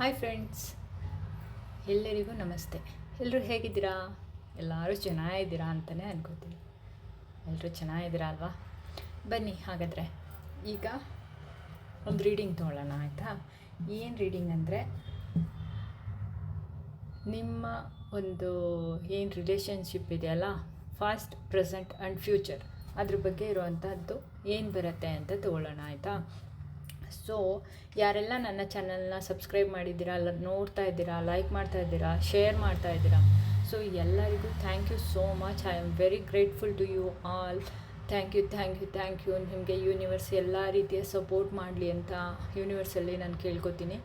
Hi friends ಎಲ್ಲರಿಗೂ ನಮಸ್ತೆ. ಎಲ್ಲರೂ ಹೇಗಿದ್ದೀರಾ? ಎಲ್ಲರೂ ಚೆನ್ನಾಗಿದ್ದೀರಾ ಅಂತಲೇ ಅನ್ಕೋತೀನಿ. ಎಲ್ಲರೂ ಚೆನ್ನಾಗಿದ್ದೀರಾ ಅಲ್ವಾ? ಬನ್ನಿ ಹಾಗಾದರೆ. ಈಗ ಒಂದು ರೀಡಿಂಗ್ ತೊಗೊಳ್ಳೋಣ ಆಯಿತಾ? ಏನು ರೀಡಿಂಗ್ ಅಂದರೆ ನಿಮ್ಮ ಒಂದು ಏನು ರಿಲೇಷನ್ಶಿಪ್ ಇದೆಯಲ್ಲ? ಫಾಸ್ಟ್ ಪ್ರೆಸೆಂಟ್ ಆ್ಯಂಡ್ ಫ್ಯೂಚರ್ ಅದ್ರ ಬಗ್ಗೆ ಇರುವಂಥದ್ದು ಏನು ಬರುತ್ತೆ ಅಂತ ತೊಗೊಳ್ಳೋಣ ಆಯಿತಾ? ಸೊ ಯಾರೆಲ್ಲ ನನ್ನ ಚಾನಲ್ನ ಸಬ್ಸ್ಕ್ರೈಬ್ ಮಾಡಿದ್ದೀರಾ ಅಲ್ಲ ನೋಡ್ತಾ ಇದ್ದೀರಾ ಲೈಕ್ ಮಾಡ್ತಾ ಇದ್ದೀರಾ ಶೇರ್ ಮಾಡ್ತಾ ಇದ್ದೀರಾ ಸೊ ಎಲ್ಲರಿಗೂ thank you so much I am very grateful to you all thank you thank you thank you ನಿಮಗೆ ಯೂನಿವರ್ಸ್ ಎಲ್ಲ ರೀತಿಯ ಸಪೋರ್ಟ್ ಮಾಡಲಿ ಅಂತ ಯೂನಿವರ್ಸಲ್ಲಿ ನಾನು ಕೇಳ್ಕೊತೀನಿ.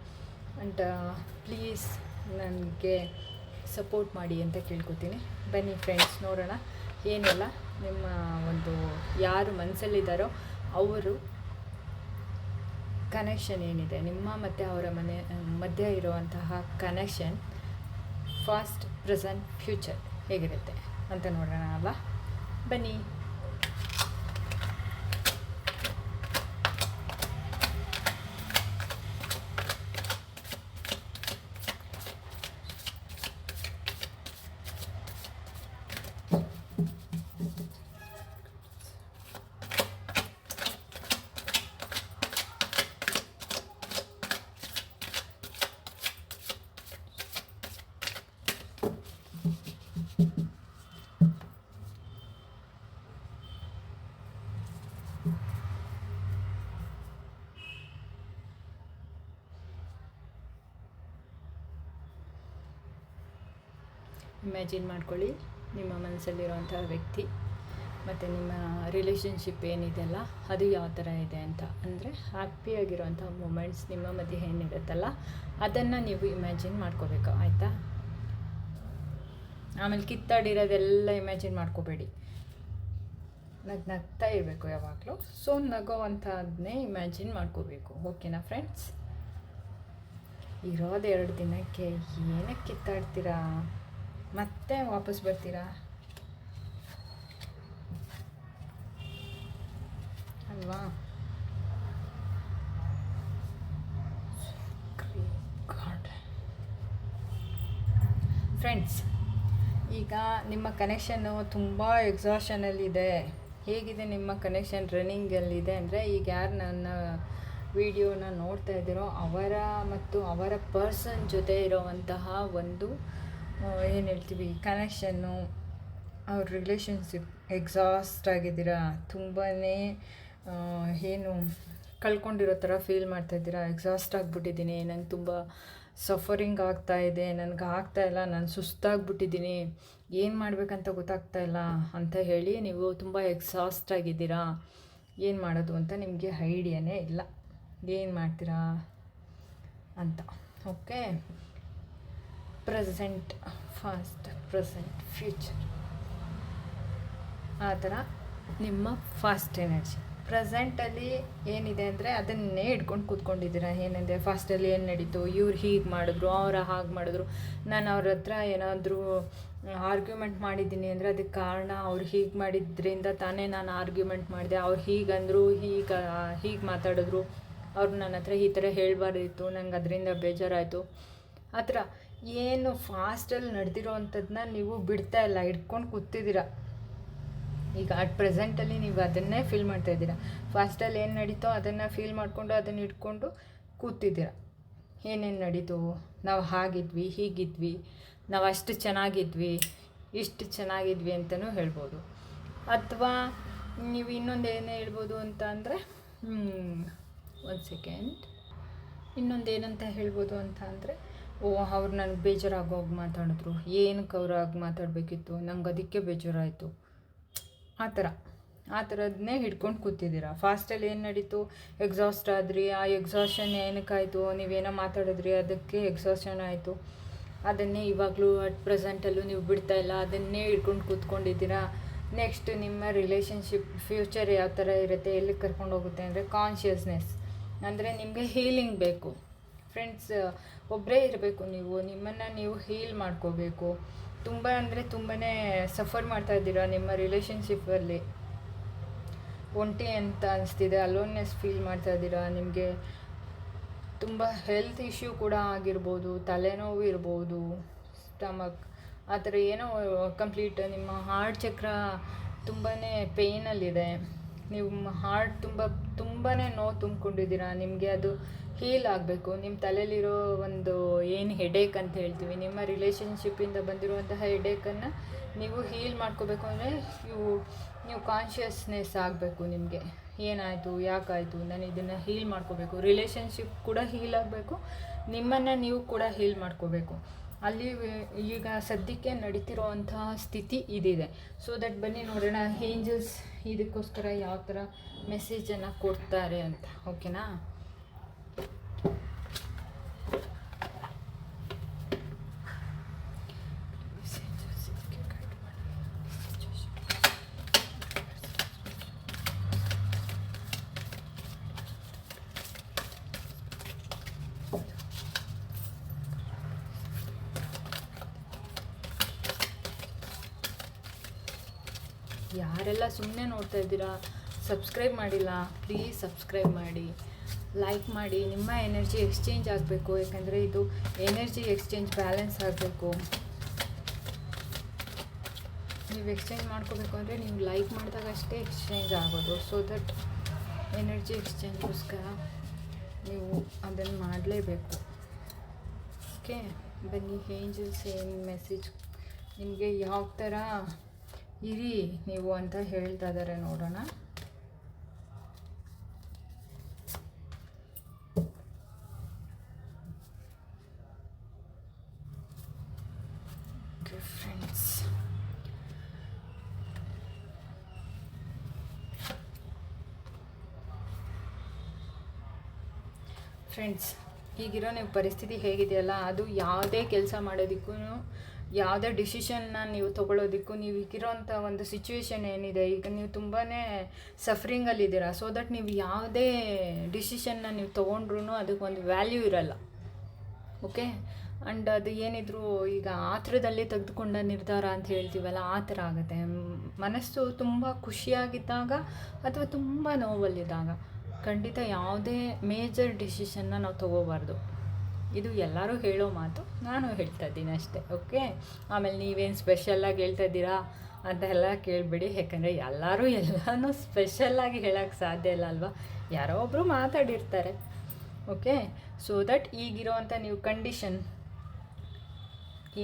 ಆ್ಯಂಡ್ ಪ್ಲೀಸ್ ನನಗೆ ಸಪೋರ್ಟ್ ಮಾಡಿ ಅಂತ ಕೇಳ್ಕೊತೀನಿ. ಬನ್ನಿ ಫ್ರೆಂಡ್ಸ್ ನೋಡೋಣ. ಏನೆಲ್ಲ, ನಿಮ್ಮ ಒಂದು ಯಾರು ಮನಸ್ಸಲ್ಲಿದ್ದಾರೋ ಅವರು ಕನೆಕ್ಷನ್ ಏನಿದೆ? ನಿಮ್ಮ ಮತ್ತು ಅವರ ಮನೆ ಮಧ್ಯೆ ಇರುವಂತಹ ಕನೆಕ್ಷನ್ ಫಾಸ್ಟ್ ಪ್ರೆಸೆಂಟ್ ಫ್ಯೂಚರ್ ಹೇಗಿರುತ್ತೆ ಅಂತ ನೋಡೋಣ ಅಲ್ವಾ? ಬನ್ನಿ. ಇಮ್ಯಾಜಿನ್ ಮಾಡ್ಕೊಳ್ಳಿ. ನಿಮ್ಮ ಮನಸ್ಸಲ್ಲಿರುವಂಥ ವ್ಯಕ್ತಿ ಮತ್ತು ನಿಮ್ಮ ರಿಲೇಷನ್ಶಿಪ್ ಏನಿದೆಯಲ್ಲ, ಅದು ಯಾವ ಥರ ಇದೆ ಅಂತ. ಅಂದರೆ ಹ್ಯಾಪಿಯಾಗಿರುವಂಥ ಮೂಮೆಂಟ್ಸ್ ನಿಮ್ಮ ಮಧ್ಯೆ ಏನಿರುತ್ತಲ್ಲ, ಅದನ್ನು ನೀವು ಇಮ್ಯಾಜಿನ್ ಮಾಡ್ಕೋಬೇಕು, ಆಯಿತಾ? ಆಮೇಲೆ ಕಿತ್ತಾಡಿರೋದೆಲ್ಲ ಇಮ್ಯಾಜಿನ್ ಮಾಡ್ಕೋಬೇಡಿ. ನಗ್, ನಗ್ತಾ ಇರಬೇಕು ಯಾವಾಗಲೂ. ಸೊ ನಗೋವಂಥದ್ದನ್ನೇ ಇಮ್ಯಾಜಿನ್ ಮಾಡ್ಕೋಬೇಕು. ಓಕೆನಾ ಫ್ರೆಂಡ್ಸ್ ಇರೋದು ಎರಡು ದಿನಕ್ಕೆ ಏನಕ್ಕೆ ಕಿತ್ತಾಡ್ತೀರಾ? ಮತ್ತೆ ವಾಪಸ್ ಬರ್ತೀರಾ? ಅಲ್ವಾ? ಫ್ರೆಂಡ್ಸ್ ಈಗ ನಿಮ್ಮ ಕನೆಕ್ಷನ್ನು ತುಂಬ ಎಕ್ಸಾಷನಲ್ಲಿದೆ ಹೇಗಿದೆ ನಿಮ್ಮ ಕನೆಕ್ಷನ್ ರನ್ನಿಂಗಲ್ಲಿದೆ ಅಂದರೆ ಈಗ ಯಾರು ನನ್ನ ವಿಡಿಯೋನ ನೋಡ್ತಾ ಇದ್ದೀರೋ ಅವರ ಮತ್ತು ಅವರ ಪರ್ಸನ್ ಜೊತೆ ಇರೋವಂತಹ ಒಂದು ಏನು ಹೇಳ್ತೀವಿ? ಕನೆಕ್ಷನ್ನು ಅವ್ರ ರಿಲೇಷನ್ಶಿಪ್ ಎಕ್ಸಾಸ್ಟ್ ಆಗಿದ್ದೀರಾ? ತುಂಬಾ ಏನು ಕಳ್ಕೊಂಡಿರೋ ಥರ ಫೀಲ್ ಮಾಡ್ತಾಯಿದ್ದೀರಾ ಎಕ್ಸಾಸ್ಟ್ ಆಗಿಬಿಟ್ಟಿದ್ದೀನಿ, ನಂಗೆ ತುಂಬ ಸಫರಿಂಗ್ ಆಗ್ತಾ ಇದೆ, ನನಗೆ ಆಗ್ತಾ ಇಲ್ಲ, ನಾನು ಸುಸ್ತಾಗ್ಬಿಟ್ಟಿದ್ದೀನಿ, ಏನು ಮಾಡಬೇಕಂತ ಗೊತ್ತಾಗ್ತಾ ಇಲ್ಲ ಅಂತ ಹೇಳಿ ನೀವು ತುಂಬ ಎಕ್ಸಾಸ್ಟ್ ಆಗಿದ್ದೀರಾ? ಏನು ಮಾಡೋದು ಅಂತ ನಿಮಗೆ ಐಡಿಯಾನೇ ಇಲ್ಲ. ಏನು ಮಾಡ್ತೀರಾ ಅಂತ. Okay present, past, present, future. ಆ ಥರ ನಿಮ್ಮ ಫಾಸ್ಟ್ ಎನರ್ಜಿ. ಪ್ರೆಸೆಂಟಲ್ಲಿ ಏನಿದೆ ಅಂದರೆ ಅದನ್ನೇ ಹಿಡ್ಕೊಂಡು ಕೂತ್ಕೊಂಡಿದ್ದೀರಾ? ಏನಿದೆ ಫಾಸ್ಟಲ್ಲಿ ಏನು ನಡೀತು? ಇವ್ರು ಹೀಗೆ ಮಾಡಿದ್ರು, ಅವರ ಹಾಗೆ ಮಾಡಿದ್ರು. ನಾನು ಅವ್ರ ಹತ್ರ ಏನಾದರೂ ಆರ್ಗ್ಯುಮೆಂಟ್ ಮಾಡಿದ್ದೀನಿ ಅಂದರೆ ಅದಕ್ಕೆ ಕಾರಣ ಅವ್ರು ಹೀಗೆ ಮಾಡಿದ್ರಿಂದ ತಾನೇ ನಾನು ಆರ್ಗ್ಯುಮೆಂಟ್ ಮಾಡಿದೆ. ಅವ್ರು ಹೀಗಂದರು, ಹೀಗೆ ಹೀಗೆ ಮಾತಾಡಿದ್ರು. ಅವ್ರು ನನ್ನ ಹತ್ರ ಈ ಥರ ಹೇಳಬಾರ್ದಿತ್ತು, ನಂಗೆ ಅದರಿಂದ ಬೇಜಾರಾಯಿತು. ಆ ಥರ ಏನು ಫಾಸ್ಟಲ್ಲಿ ನಡೆದಿರೋ ಅಂಥದ್ದನ್ನ ನೀವು ಬಿಡ್ತಾ ಇಲ್ಲ ಇಟ್ಕೊಂಡು ಕೂತಿದ್ದೀರ. ಈಗ ಅಟ್ ಪ್ರೆಸೆಂಟಲ್ಲಿ ನೀವು ಅದನ್ನೇ ಫೀಲ್ ಮಾಡ್ತಾ ಇದ್ದೀರಾ. ಫಾಸ್ಟಲ್ಲಿ ಏನು ನಡೀತೋ ಅದನ್ನು ಫೀಲ್ ಮಾಡಿಕೊಂಡು ಅದನ್ನು ಇಟ್ಕೊಂಡು ಕೂತಿದ್ದೀರ. ಏನೇನು ನಡೀತು? ನಾವು ಹಾಗಿದ್ವಿ, ಹೀಗಿದ್ವಿ, ನಾವು ಅಷ್ಟು ಚೆನ್ನಾಗಿದ್ವಿ, ಇಷ್ಟು ಚೆನ್ನಾಗಿದ್ವಿ ಅಂತಲೂ ಹೇಳ್ಬೋದು. ಅಥವಾ ನೀವು ಇನ್ನೊಂದು ಏನು ಹೇಳ್ಬೋದು ಅಂತ ಅಂದರೆ ಒಂದು ಸೆಕೆಂಡ್ ಇನ್ನೊಂದು ಏನಂತ ಹೇಳ್ಬೋದು ಅಂತ ಅಂದರೆ ಓ, ಅವ್ರು ನನಗೆ ಬೇಜಾರಾಗೋಗಿ ಮಾತಾಡಿದ್ರು. ಏನಕ್ಕೆ ಅವ್ರು ಮಾತಾಡಬೇಕಿತ್ತು? ನಂಗೆ ಅದಕ್ಕೆ ಬೇಜಾರಾಯಿತು. ಆ ಥರ. ಆ ಥರದನ್ನೇ ಹಿಡ್ಕೊಂಡು ಕೂತಿದ್ದೀರಾ? ಫಾಸ್ಟಲ್ಲಿ ಏನು ನಡೀತು? ಎಕ್ಸಾಸ್ಟ್ ಆದ್ರಿ, ಆ ಎಕ್ಸಾಷನ್ ಏನಕ್ಕಾಯಿತು? ನೀವೇನೋ ಮಾತಾಡಿದ್ರಿ, ಅದಕ್ಕೆ ಎಕ್ಸಾಷನ್ ಆಯಿತು. ಅದನ್ನೇ ಇವಾಗಲೂ ಅಟ್ ಪ್ರೆಸೆಂಟಲ್ಲೂ ನೀವು ಬಿಡ್ತಾ ಇಲ್ಲ. ಅದನ್ನೇ ಹಿಡ್ಕೊಂಡು ಕೂತ್ಕೊಂಡಿದ್ದೀರಾ? ನೆಕ್ಸ್ಟ್ ನಿಮ್ಮ ರಿಲೇಷನ್ಶಿಪ್ ಫ್ಯೂಚರ್ ಯಾವ ಥರ ಇರುತ್ತೆ? ಎಲ್ಲಿಗೆ ಕರ್ಕೊಂಡು ಹೋಗುತ್ತೆ? ಅಂದರೆ ಕಾನ್ಷಿಯಸ್ನೆಸ್ ಅಂದರೆ ನಿಮಗೆ ಹೀಲಿಂಗ್ ಬೇಕು. ಫ್ರೆಂಡ್ಸ್ ಒಬ್ಬರೇ ಇರಬೇಕು ನೀವು. ನಿಮ್ಮನ್ನು ನೀವು ಹೀಲ್ ಮಾಡ್ಕೋಬೇಕು. ತುಂಬ ಅಂದರೆ ತುಂಬಾ ಸಫರ್ ಮಾಡ್ತಾ ಇದ್ದೀರಾ ನಿಮ್ಮ ರಿಲೇಷನ್ಶಿಪ್ಪಲ್ಲಿ ಒಂಟಿ ಅಂತ ಅನಿಸ್ತಿದೆ. ಅಲೋನ್ನೆಸ್ ಫೀಲ್ ಮಾಡ್ತಾ ಇದ್ದೀರಾ? ನಿಮಗೆ ತುಂಬ ಹೆಲ್ತ್ ಇಶ್ಯೂ ಕೂಡ ಆಗಿರ್ಬೋದು. ತಲೆನೋವು ಇರ್ಬೋದು. ಸ್ಟಮಕ್ ಆ ಥರ ಏನೋ ಕಂಪ್ಲೀಟ್ ನಿಮ್ಮ ಹಾರ್ಟ್ ಚಕ್ರ ತುಂಬಾ ಪೇಯ್ನಲ್ಲಿದೆ ನೀವು ಹಾರ್ಟ್ ತುಂಬ ತುಂಬಾ ನೋವು ತುಂಬಿಕೊಂಡಿದ್ದೀರಾ? ನಿಮಗೆ ಅದು ಹೀಲ್ ಆಗಬೇಕು. ನಿಮ್ಮ ತಲೆಯಲ್ಲಿರೋ ಒಂದು ಏನು ಹೆಡೇಕ್ ಅಂತ ಹೇಳ್ತೀವಿ. ನಿಮ್ಮ ರಿಲೇಷನ್ಶಿಪ್ಪಿಂದ ಬಂದಿರುವಂತಹ ಹೆಡೇಕನ್ನು ನೀವು ಹೀಲ್ ಮಾಡ್ಕೋಬೇಕು ಅಂದರೆ ಇವು ನೀವು ಕಾನ್ಷಿಯಸ್ನೆಸ್ ಆಗಬೇಕು ನಿಮಗೆ. ಏನಾಯಿತು? ಯಾಕಾಯಿತು? ನಾನು ಇದನ್ನು ಹೀಲ್ ಮಾಡ್ಕೋಬೇಕು. ರಿಲೇಷನ್ಶಿಪ್ ಕೂಡ ಹೀಲ್ ಆಗಬೇಕು. ನಿಮ್ಮನ್ನು ನೀವು ಕೂಡ ಹೀಲ್ ಮಾಡ್ಕೋಬೇಕು. ಅಲ್ಲಿ ಈಗ ಸದ್ಯಕ್ಕೆ ನಡೀತಿರುವಂತಹ ಸ್ಥಿತಿ ಇದಿದೆ. ಸೊ ದಟ್ ಬನ್ನಿ ನೋಡೋಣ ಏಂಜಲ್ಸ್ ಇದಕ್ಕೋಸ್ಕರ ಯಾವ ಥರ ಮೆಸೇಜನ್ನು ಕೊಡ್ತಾರೆ ಅಂತ. ಓಕೆನಾ ಯಾರೆಲ್ಲ ಸುಮ್ಮನೆ ನೋಡ್ತಾ ಇದ್ದೀರಾ ಸಬ್ಸ್ಕ್ರೈಬ್ ಮಾಡಿಲ್ಲ ಪ್ಲೀಸ್ ಸಬ್ಸ್ಕ್ರೈಬ್ ಮಾಡಿ. ಲೈಕ್ ಮಾಡಿ, ನಿಮ್ಮ ಎನರ್ಜಿ ಎಕ್ಸ್ಚೇಂಜ್ ಆಗಬೇಕು, ಯಾಕಂದರೆ ಇದು ಎನರ್ಜಿ ಎಕ್ಸ್ಚೇಂಜ್ ಬ್ಯಾಲೆನ್ಸ್ ಆಗಬೇಕು. ನೀವು ಎಕ್ಸ್ಚೇಂಜ್ ಮಾಡ್ಕೋಬೇಕು ಅಂದರೆ ನೀವು ಲೈಕ್ ಮಾಡಿದಾಗ ಅಷ್ಟೇ ಎಕ್ಸ್ಚೇಂಜ್ ಆಗೋದು. ಸೊ ದಟ್ ಎನರ್ಜಿ ಎಕ್ಸ್ಚೇಂಜ್ಗೋಸ್ಕರ ನೀವು ಅದನ್ನು ಮಾಡಲೇಬೇಕು. ಓಕೆ ಬನ್ನಿ ಏಂಜಲ್ಸ್ ಏನು ಮೆಸೇಜ್ ನಿಮಗೆ ಯಾವ ಥರ ಇರಿ, ನೀವು ಅಂತ ಹೇಳ್ತಾ ಇದ್ದಾರೆ ನೋಡೋಣ. ಫ್ರೆಂಡ್ಸ್ ಈಗಿರೋ ನೀವು ಪರಿಸ್ಥಿತಿ ಹೇಗಿದೆಯಲ್ಲ, ಅದು ಯಾವುದೇ ಕೆಲಸ ಮಾಡೋದಕ್ಕೂ ಯಾವುದೇ ಡಿಸಿಷನ್ನ ನೀವು ತೊಗೊಳೋದಕ್ಕೂ ನೀವು ಈಗಿರೋಂಥ ಒಂದು ಸಿಚುವೇಶನ್ ಏನಿದೆ, ಈಗ ನೀವು ತುಂಬಾ ಸಫ್ರಿಂಗಲ್ಲಿದ್ದೀರಾ ಸೊ ದಟ್ ನೀವು ಯಾವುದೇ ಡಿಸಿಷನ್ನ ನೀವು ತೊಗೊಂಡ್ರೂ ಅದಕ್ಕೊಂದು ವ್ಯಾಲ್ಯೂ ಇರಲ್ಲ. ಓಕೆ ಆ್ಯಂಡ್ ಅದು ಏನಿದ್ರು ಈಗ ಆತ್ರದಲ್ಲಿ ತೆಗೆದುಕೊಂಡ ನಿರ್ಧಾರ ಅಂತ ಹೇಳ್ತೀವಲ್ಲ, ಆ ಥರ ಆಗುತ್ತೆ. ಮನಸ್ಸು ತುಂಬ ಖುಷಿಯಾಗಿದ್ದಾಗ ಅಥವಾ ತುಂಬ ನೋವಲ್ಲಿದ್ದಾಗ ಖಂಡಿತ ಯಾವುದೇ ಮೇಜರ್ ಡಿಸಿಷನ್ನ ನಾವು ತೊಗೋಬಾರ್ದು. ಇದು ಎಲ್ಲರೂ ಹೇಳೋ ಮಾತು ನಾನು ಹೇಳ್ತಾ ಇದ್ದೀನಿ ಅಷ್ಟೇ, ಓಕೆ? ಆಮೇಲೆ ನೀವೇನು ಸ್ಪೆಷಲ್ಲಾಗಿ ಹೇಳ್ತಾ ಇದ್ದೀರಾ ಅಂತ ಎಲ್ಲ ಕೇಳಬೇಡಿ, ಯಾಕಂದರೆ ಎಲ್ಲರೂ ಎಲ್ಲನೂ ಸ್ಪೆಷಲ್ಲಾಗಿ ಹೇಳೋಕ್ಕೆ ಸಾಧ್ಯ ಇಲ್ಲ ಅಲ್ವಾ? ಯಾರೋ ಒಬ್ಬರು ಮಾತಾಡಿರ್ತಾರೆ, ಓಕೆ? ಸೊ ದಟ್ ಈಗಿರೋವಂಥ ನೀವು ಕಂಡೀಷನ್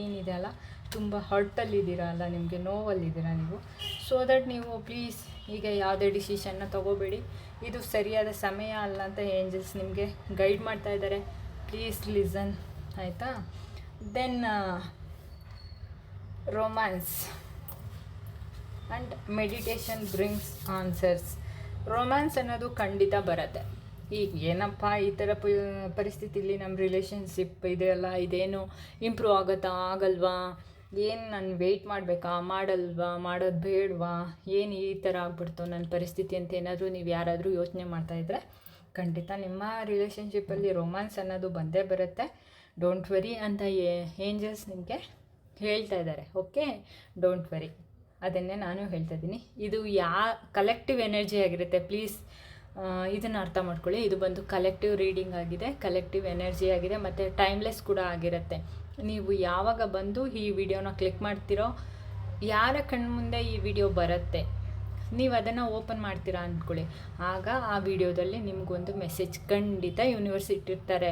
ಏನಿದೆ ಅಲ್ಲ, ತುಂಬ ಹರ್ಟಲ್ಲಿದ್ದೀರಾ ಅಲ್ಲ, ನಿಮಗೆ ನೋವಲ್ಲಿದ್ದೀರಾ ನೀವು? ಸೊ ದಟ್ ನೀವು ಪ್ಲೀಸ್ ಈಗ ಯಾವುದೇ ಡಿಸಿಷನ್ನ ತಗೋಬೇಡಿ. ಇದು ಸರಿಯಾದ ಸಮಯ ಅಲ್ಲ ಅಂತ ಏಂಜಲ್ಸ್ ನಿಮಗೆ ಗೈಡ್ ಮಾಡ್ತಾ ಇದ್ದಾರೆ. ಪ್ಲೀಸ್ ಲಿಸನ್ ಆಯಿತಾ? Then romance and meditation brings answers romance ಅನ್ನೋದು ಖಂಡಿತ ಬರುತ್ತೆ. ಈಗ ಏನಪ್ಪ ಈ ಥರ ಪರಿಸ್ಥಿತಿಲಿ ನಮ್ಮ ರಿಲೇಷನ್ಶಿಪ್ ಇದೆಯಲ್ಲ ಇದೇನು ಇಂಪ್ರೂವ್ ಆಗುತ್ತಾ, ಆಗಲ್ವಾ? ಏನು ನಾನು ವೆಯ್ಟ್ ಮಾಡಬೇಕಾ, ಮಾಡಲ್ವಾ, ಮಾಡೋದು ಬೇಡವಾ? ಏನು ಈ ಥರ ಆಗ್ಬಿಡ್ತು ನನ್ನ ಪರಿಸ್ಥಿತಿ ಅಂತ ಏನಾದರೂ ನೀವು ಯಾರಾದರೂ ಯೋಚನೆ ಮಾಡ್ತಾಯಿದ್ರೆ ಖಂಡಿತ ನಿಮ್ಮ ರಿಲೇಷನ್ಶಿಪ್ಪಲ್ಲಿ ರೊಮ್ಯಾನ್ಸ್ ಅನ್ನೋದು ಬಂದೇ ಬರುತ್ತೆ. ಡೋಂಟ್ ವರಿ ಅಂತ ಏಂಜಲ್ಸ್ ನಿಮಗೆ ಹೇಳ್ತಾ ಇದ್ದಾರೆ. ಓಕೆ ಡೋಂಟ್ ವರಿ ಅದನ್ನೇ ನಾನು ಹೇಳ್ತಾ ಇದ್ದೀನಿ. ಇದು ಯಾ ಕಲೆಕ್ಟಿವ್ ಎನರ್ಜಿ ಆಗಿರುತ್ತೆ. ಪ್ಲೀಸ್ ಇದನ್ನು ಅರ್ಥ ಮಾಡ್ಕೊಳ್ಳಿ. ಇದು ಬಂದು ಕಲೆಕ್ಟಿವ್ ರೀಡಿಂಗ್ ಆಗಿದೆ. ಕಲೆಕ್ಟಿವ್ ಎನರ್ಜಿ ಆಗಿದೆ. ಮತ್ತು ಟೈಮ್ಲೆಸ್ ಕೂಡ ಆಗಿರುತ್ತೆ. ನೀವು ಯಾವಾಗ ಬಂದು ಈ ವಿಡಿಯೋನ ಕ್ಲಿಕ್ ಮಾಡ್ತೀರೋ, ಯಾರ ಕಣ್ಮುಂದೆ ಈ ವಿಡಿಯೋ ಬರುತ್ತೆ? ನೀವು ಅದನ್ನು ಓಪನ್ ಮಾಡ್ತೀರಾ ಅಂದ್ಕೊಳ್ಳಿ ಆಗ ಆ ವಿಡಿಯೋದಲ್ಲಿ ನಿಮಗೊಂದು ಮೆಸೇಜ್ ಖಂಡಿತ ಯೂನಿವರ್ಸ್ ಇಟ್ಟಿರ್ತಾರೆ.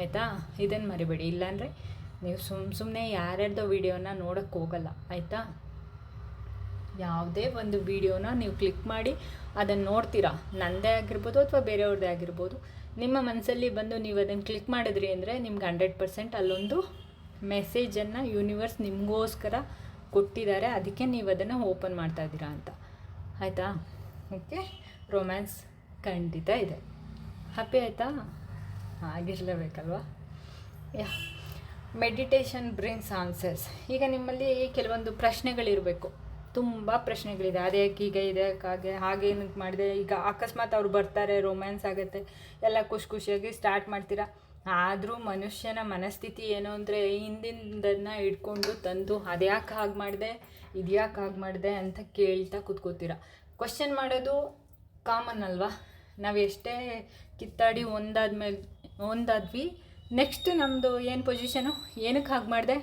ಆಯಿತಾ? ಇದನ್ನು ಮರಿಬೇಡಿ. ಇಲ್ಲಾಂದರೆ ನೀವು ಸುಮ್ಮ ಸುಮ್ಮನೆ ಯಾರ್ಯಾರ್ದೋ ವಿಡಿಯೋನ ನೋಡೋಕ್ಕೆ ಹೋಗಲ್ಲ. ಆಯಿತಾ? ಯಾವುದೇ ಒಂದು ವಿಡಿಯೋನ ನೀವು ಕ್ಲಿಕ್ ಮಾಡಿ ಅದನ್ನು ನೋಡ್ತೀರಾ. ನನ್ನದೇ ಆಗಿರ್ಬೋದು ಅಥವಾ ಬೇರೆಯವ್ರದ್ದೇ ಆಗಿರ್ಬೋದು. ನಿಮ್ಮ ಮನಸ್ಸಲ್ಲಿ ಬಂದು ನೀವು ಅದನ್ನು ಕ್ಲಿಕ್ ಮಾಡಿದ್ರಿ ಅಂದರೆ ನಿಮ್ಗೆ ಹಂಡ್ರೆಡ್ ಪರ್ಸೆಂಟ್ ಅಲ್ಲೊಂದು ಮೆಸೇಜನ್ನು ಯೂನಿವರ್ಸ್ ನಿಮಗೋಸ್ಕರ ಕೊಟ್ಟಿದ್ದಾರೆ. ಅದಕ್ಕೆ ನೀವು ಅದನ್ನು ಓಪನ್ ಮಾಡ್ತಾ ಇದ್ದೀರಾ ಅಂತ. ಆಯಿತಾ? ಓಕೆ ರೊಮ್ಯಾನ್ಸ್ ಖಂಡಿತ ಇದೆ. ಹ್ಯಾಪಿ ಆಯಿತಾ? ಆಗಿರಲೇಬೇಕಲ್ವಾ? ಯಾ ಮೆಡಿಟೇಷನ್ ಬ್ರಿಂಗ್ಸ್ ಆನ್ಸರ್ಸ್ ಈಗ ನಿಮ್ಮಲ್ಲಿ ಕೆಲವೊಂದು ಪ್ರಶ್ನೆಗಳಿರಬೇಕು. ತುಂಬ ಪ್ರಶ್ನೆಗಳಿದೆ. ಅದೇ ಈಗ ಇದೆ ಹಾಗೆ ಹಾಗೇನಕ್ಕೆ ಮಾಡಿದೆ. ಈಗ ಅಕಸ್ಮಾತ್ ಅವ್ರು ಬರ್ತಾರೆ ರೊಮ್ಯಾನ್ಸ್ ಆಗುತ್ತೆ. ಎಲ್ಲ ಖುಷಿ ಖುಷಿಯಾಗಿ ಸ್ಟಾರ್ಟ್ ಮಾಡ್ತೀರಾ? ಆದರೂ ಮನುಷ್ಯನ ಮನಸ್ಥಿತಿ ಏನು ಅಂದರೆ ಹಿಂದಿನದನ್ನು ಇಟ್ಕೊಂಡು ತಂದು ಅದ್ಯಾಕೆ ಹಾಗೆ ಮಾಡಿದೆ, ಇದ್ಯಾಕೆ ಹಾಗೆ ಮಾಡಿದೆ ಅಂತ ಕೇಳ್ತಾ ಕೂತ್ಕೋತೀರ. ಕ್ವಶನ್ ಮಾಡೋದು ಕಾಮನ್ ಅಲ್ವಾ? ನಾವು ಎಷ್ಟೇ ಕಿತ್ತಾಡಿ ಒಂದಾದ್ಮೇಲೆ, ಒಂದಾದ್ವಿ ನೆಕ್ಸ್ಟ್ ನಮ್ಮದು ಏನು ಪೊಸಿಷನು ಏನಕ್ಕೆ ಹಾಗೆ ಮಾಡಿದೆ?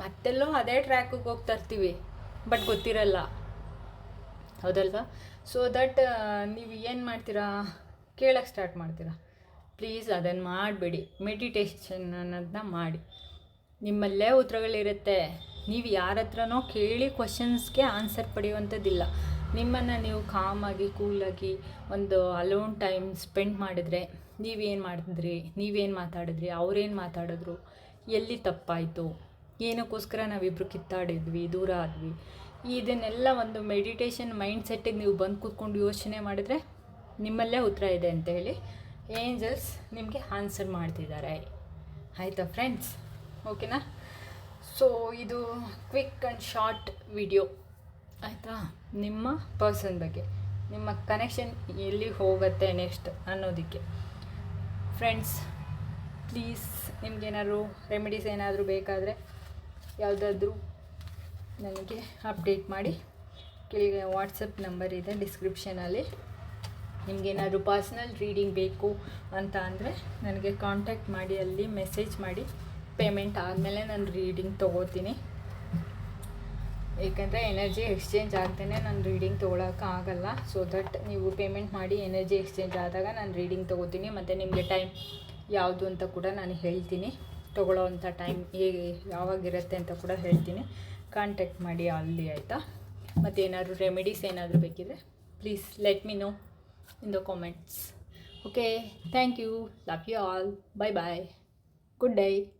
ಮತ್ತೆಲ್ಲೋ ಅದೇ ಟ್ರ್ಯಾಕಿಗೆ ಹೋಗ್ತಾ ಇರ್ತೀವಿ ಬಟ್ ಗೊತ್ತಿರಲ್ಲ. ಹೌದಲ್ವಾ? ಸೊ ದಟ್ ನೀವು ಏನು ಮಾಡ್ತೀರಾ? ಕೇಳಕ್ಕೆ ಸ್ಟಾರ್ಟ್ ಮಾಡ್ತೀರಾ? ಪ್ಲೀಸ್ ಅದನ್ನು ಮಾಡಬೇಡಿ. ಮೆಡಿಟೇಷನ್ ಅನ್ನೋದನ್ನ ಮಾಡಿ. ನಿಮ್ಮಲ್ಲೇ ಉತ್ತರಗಳಿರುತ್ತೆ. ನೀವು ಯಾರ ಹತ್ರನೋ ಕೇಳಿ ಕ್ವಶನ್ಸ್ಗೆ ಆನ್ಸರ್ ಪಡೆಯುವಂಥದ್ದಿಲ್ಲ. ನಿಮ್ಮನ್ನು ನೀವು ಕಾಮಾಗಿ ಕೂಲಾಗಿ ಒಂದು ಅಲೋನ್ ಟೈಮ್ ಸ್ಪೆಂಡ್ ಮಾಡಿದ್ರೆ ನೀವೇನು ಮಾಡಿದ್ರಿ, ನೀವೇನು ಮಾತಾಡಿದ್ರಿ, ಅವ್ರೇನು ಮಾತಾಡಿದ್ರು, ಎಲ್ಲಿ ತಪ್ಪಾಯಿತು, ಏನಕ್ಕೋಸ್ಕರ ನಾವಿಬ್ಬರು ಕಿತ್ತಾಡಿದ್ವಿ, ದೂರ ಆದ್ವಿ. ಇದನ್ನೆಲ್ಲ ಒಂದು ಮೆಡಿಟೇಷನ್ ಮೈಂಡ್ ಸೆಟ್ಟಿಗೆ ನೀವು ಬಂದು ಕೂತ್ಕೊಂಡು ಯೋಚನೆ ಮಾಡಿದ್ರೆ ನಿಮ್ಮಲ್ಲೇ ಉತ್ತರ ಇದೆ ಅಂತ ಹೇಳಿ ಏಂಜಲ್ಸ್ ನಿಮಗೆ ಆನ್ಸರ್ ಮಾಡ್ತಿದ್ದಾರೆ. ಆಯಿತಾ ಫ್ರೆಂಡ್ಸ್? ಓಕೆನಾ? ಸೊ ಇದು ಕ್ವಿಕ್ ಆ್ಯಂಡ್ ಶಾರ್ಟ್ ವಿಡಿಯೋ. ಆಯಿತಾ? ನಿಮ್ಮ ಪರ್ಸನ್ ಬಗ್ಗೆ. ನಿಮ್ಮ ಕನೆಕ್ಷನ್ ಎಲ್ಲಿ ಹೋಗುತ್ತೆ ನೆಕ್ಸ್ಟ್ ಅನ್ನೋದಕ್ಕೆ. ಫ್ರೆಂಡ್ಸ್ ಪ್ಲೀಸ್ ನಿಮಗೇನಾದ್ರು ರೆಮಿಡೀಸ್ ಏನಾದರೂ ಬೇಕಾದರೆ ಯಾವುದಾದ್ರೂ ನನಗೆ ಅಪ್ಡೇಟ್ ಮಾಡಿ. ಕೆಳಗೆ ವಾಟ್ಸಪ್ ನಂಬರ್ ಇದೆ ಡಿಸ್ಕ್ರಿಪ್ಷನಲ್ಲಿ ನಿಮಗೇನಾದರೂ ಪರ್ಸ್ನಲ್ ರೀಡಿಂಗ್ ಬೇಕು ಅಂತ ಅಂದರೆ ನನಗೆ ಕಾಂಟ್ಯಾಕ್ಟ್ ಮಾಡಿ, ಅಲ್ಲಿ ಮೆಸೇಜ್ ಮಾಡಿ ಪೇಮೆಂಟ್ ಆದಮೇಲೆ ನಾನು ರೀಡಿಂಗ್ ತೊಗೋತೀನಿ. ಏಕೆಂದರೆ ಎನರ್ಜಿ ಎಕ್ಸ್ಚೇಂಜ್ ಆಗ್ದೇ ನಾನು ರೀಡಿಂಗ್ ಆಗಲ್ಲ. ಸೊ ದಟ್ ನೀವು ಪೇಮೆಂಟ್ ಮಾಡಿ ಎನರ್ಜಿ ಎಕ್ಸ್ಚೇಂಜ್ ಆದಾಗ ನಾನು ರೀಡಿಂಗ್ ತೊಗೋತೀನಿ. ಮತ್ತು ನಿಮಗೆ ಟೈಮ್ ಯಾವುದು ಅಂತ ಕೂಡ ನಾನು ಹೇಳ್ತೀನಿ. ತೊಗೊಳ್ಳೋ ಅಂಥ ಟೈಮ್ ಹೇಗೆ ಯಾವಾಗಿರುತ್ತೆ ಅಂತ ಕೂಡ ಹೇಳ್ತೀನಿ. ಕಾಂಟ್ಯಾಕ್ಟ್ ಮಾಡಿ ಅಲ್ಲಿ, ಆಯಿತಾ? ಮತ್ತು ಏನಾದರೂ ರೆಮಿಡೀಸ್ ಏನಾದರೂ ಬೇಕಿದ್ರೆ please let me know in the comments. Okay, thank you. Love you all. Bye bye. Good day.